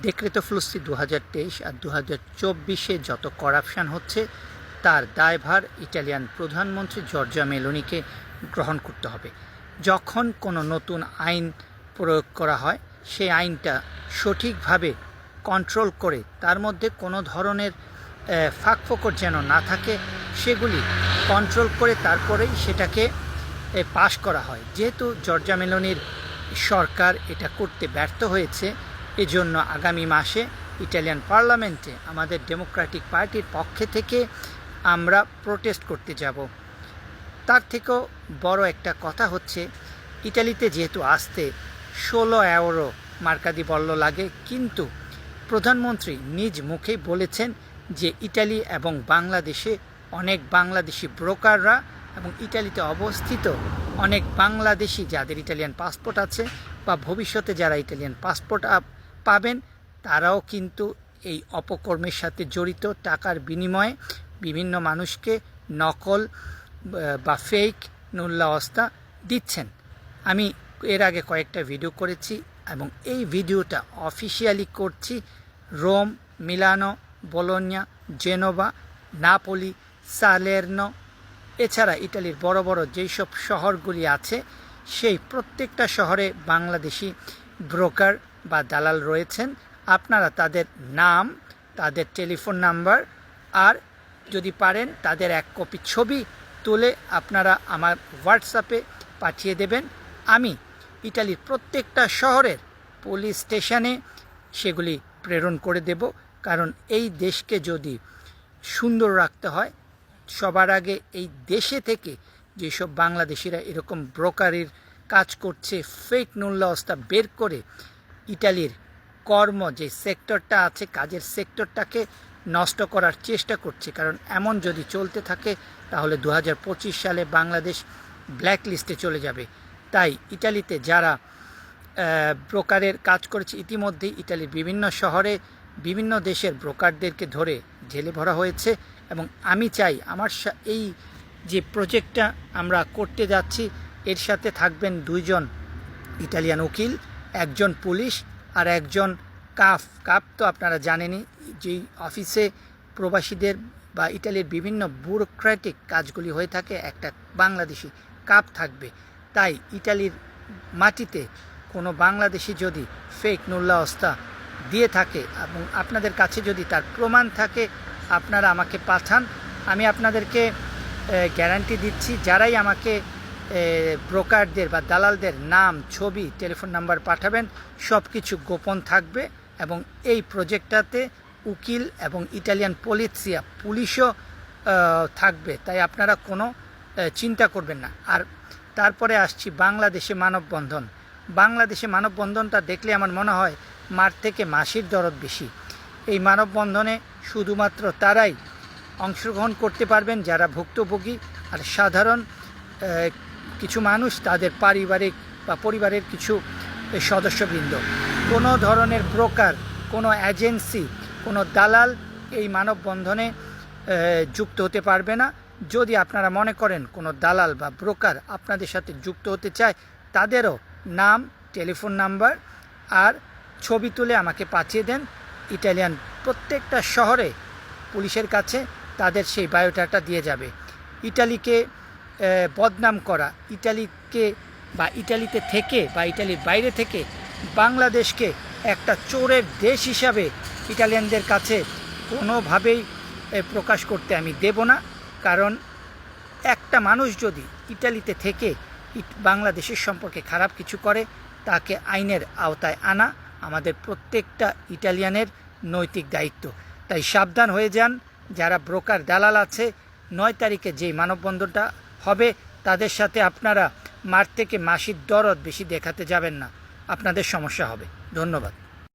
ডেক্রেতো ফ্লুসি দু হাজার তেইশ আর দু হাজার চব্বিশে যত করাপশান হচ্ছে, তার দায়ভার ইটালিয়ান প্রধানমন্ত্রী জর্জা মেলোনিকে গ্রহণ করতে হবে। যখন কোনো নতুন আইন প্রয়োগ করা হয়, সেই আইনটা সঠিকভাবে কন্ট্রোল করে তার মধ্যে কোনো ধরনের ফাঁকফোকর যেন না থাকে, সেগুলি কন্ট্রোল করে তারপরেই সেটাকে পাশ করা হয়। যেহেতু জর্জা মেলোনির সরকার এটা করতে ব্যর্থ হয়েছে এজন্য আগামী মাসে ইটালিয়ান পার্লামেন্টে আমাদের ডেমোক্রেটিক পার্টির পক্ষে থেকে আমরা প্রোটেস্ট করতে যাব। তার থেকেও বড় একটা কথা হচ্ছে, ইটালিতে যেহেতু আসতে ষোলো এওরো মার্কাদি বল্ল লাগে, কিন্তু প্রধানমন্ত্রী নিজ মুখেই বলেছেন যে ইটালি এবং বাংলাদেশে অনেক বাংলাদেশি ব্রোকাররা এবং ইটালিতে অবস্থিত অনেক বাংলাদেশি যাদের ইটালিয়ান পাসপোর্ট আছে বা ভবিষ্যতে যারা ইটালিয়ান পাসপোর্ট পাবেন। তারাও কিন্তু এই অপকর্মের সাথে জড়িত। টাকার বিনিময়ে বিভিন্ন মানুষকে নকল বা ফেক নুল্লাওয়াস্তা দিচ্ছেন। আমি এর আগে কয়েকটা ভিডিও করেছি এবং এই ভিডিওটা অফিসিয়ালি করছি রোম, মিলানো, বোলোনিয়া, জেনোভা, নাপোলি, সালের্নো। এছাড়া ইটালির বড় বড় যেই সব শহরগুলি আছে, সেই প্রত্যেকটা শহরে বাংলাদেশি ব্রোকার বা দালাল রয়েছেন, আপনারা তাদের নাম, তাদের টেলিফোন নাম্বার, আর যদি পারেন তাদের এক কপি ছবি তুলে আপনারা আমার হোয়াটসঅ্যাপে পাঠিয়ে দেবেন। আমি ইটালির প্রত্যেকটা শহরের পুলিশ স্টেশনে সেগুলি প্রেরণ করে দেব, কারণ এই দেশকে যদি সুন্দর রাখতে হয়, সবার আগে এই দেশে থেকে যেসব বাংলাদেশিরা এরকম ব্রোকারির কাজ করছে ফেক নুল্লাওস্তা বের করে ইটালির কর্ম যে সেক্টরটা আছে, কাজের সেক্টরটাকে নষ্ট করার চেষ্টা করছে। কারণ এমন যদি চলতে থাকে, তাহলে দু হাজার পঁচিশ সালে বাংলাদেশ ব্ল্যাক লিস্টে চলে যাবে। তাই ইটালিতে যারা ব্রোকারের কাজ করেছে, ইতিমধ্যেই ইটালির বিভিন্ন শহরে বিভিন্ন দেশের ব্রোকারদেরকে ধরে জেলে ভরা হয়েছে। এবং আমি চাই আমার এই যে প্রজেক্টটা আমরা করতে যাচ্ছি এর সাথে থাকবেন দুইজন ইটালিয়ান উকিল, একজন পুলিশ আর একজন কাফ। কাপ তো আপনারা জানেনই, যেই অফিসে প্রবাসীদের বা ইটালির বিভিন্ন ব্যুরোক্র্যাটিক কাজগুলি হয়ে থাকে, একটা বাংলাদেশি কাপ থাকবে। তাই ইটালির মাটিতে কোনো বাংলাদেশি যদি ফেক নুল্লাহস্তা দিয়ে থাকে এবং আপনাদের কাছে যদি তার প্রমাণ থাকে, আপনারা আমাকে পাঠান। আমি আপনাদেরকে গ্যারান্টি দিচ্ছি, যারাই আমাকে ব্রোকারদের বা দালালদের নাম, ছবি টেলিফোন নাম্বার পাঠাবেন সব কিছু গোপন থাকবে এবং এই প্রজেক্টটাতে উকিল এবং ইটালিয়ান পলিসিয়া, পুলিশও থাকবে। তাই আপনারা কোনো চিন্তা করবেন না। আর তারপরে আসছি বাংলাদেশে মানববন্ধন। বাংলাদেশে মানববন্ধনটা দেখলে আমার মনে হয় মার থেকে মাসির দরদ বেশি। এই মানববন্ধনে শুধুমাত্র তারাই অংশগ্রহণ করতে পারবেন যারা ভুক্তভোগী। আর সাধারণ কিছু মানুষ তাদের পারিবারিক বা পরিবারের কিছু সদস্যবৃন্দ। কোনো ধরনের ব্রোকার কোনো এজেন্সি কোনো দালাল এই মানববন্ধনে যুক্ত হতে পারবে না। যদি আপনারা মনে করেন কোনো দালাল বা ব্রোকার আপনাদের সাথে যুক্ত হতে চায়, তাদেরও নাম টেলিফোন নাম্বার আর ছবি তুলে আমাকে পাঠিয়ে দেন। ইটালিয়ান প্রত্যেকটা শহরে পুলিশের কাছে তাদের সেই বায়োডাটা দিয়ে যাবে। ইটালিকে বদনাম করা। ইটালিকে বা ইটালিতে থেকে বা ইটালির বাইরে থেকে বাংলাদেশকে একটা চোরের দেশ হিসাবে ইটালিয়ানদের কাছে কোনোভাবেই প্রকাশ করতে আমি দেব না। কারণ একটা মানুষ যদি ইটালিতে থেকে বাংলাদেশের সম্পর্কে খারাপ কিছু করে, তাকে আইনের আওতায় আনা আমাদের প্রত্যেকটা ইটালিয়ানের নৈতিক দায়িত্ব। তাই সাবধান হয়ে যান। যারা ব্রোকার দালাল আছে, নয় তারিখে যেই মানববন্ধনটা হবে, তাদের সাথে আপনারা মার থেকে মাসির দরদ বেশি দেখাতে যাবেন না। আপনাদের সমস্যা হবে। ধন্যবাদ।